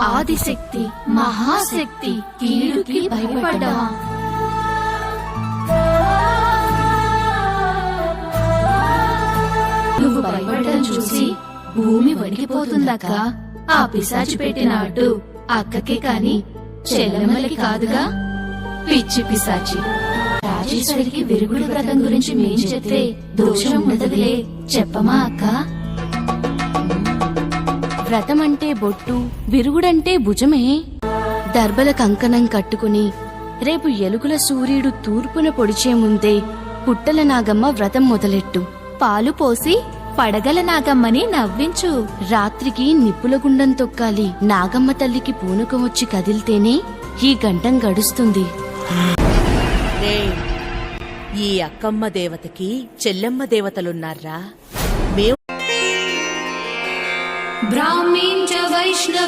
ఆదిశక్తి మహాశక్తి కీడుకి భయపడ్డా. నువ్వు భయపడడం చూసి భూమి వణికిపోతుందక్క. ఆ పిశాచి పెట్టిన అడ్డు అక్కకే కాని చెల్లెమ్మలకి కాదుగా? పిచ్చి పిశాచి. రాజేశ్వరికి విరుగుడు వ్రతం గురించి మేం చెప్తే దోషం ఉండదులే. చెప్పమా అక్క? వ్రతం అంటే బొట్టు విరుగుడంటే భుజమే. దర్బల కంకణం కట్టుకుని రేపు ఎలుగుల సూర్యుడు తూర్పున పొడిచే ముందే పుట్టల నాగమ్మ వ్రతం మొదలెట్టు. పాలు పోసి పడగల నాగమ్మని నవ్వించు. రాత్రికి నిప్పుల గుండం తొక్కాలి. నాగమ్మ తల్లికి పూనకం వచ్చి కదిలితేనే ఈ గంటం గడుస్తుంది. ఈ అక్కమ్మ దేవతకి చెల్లెమ్మ దేవతలున్నారా? ब्राह्मीं च वैष्णवी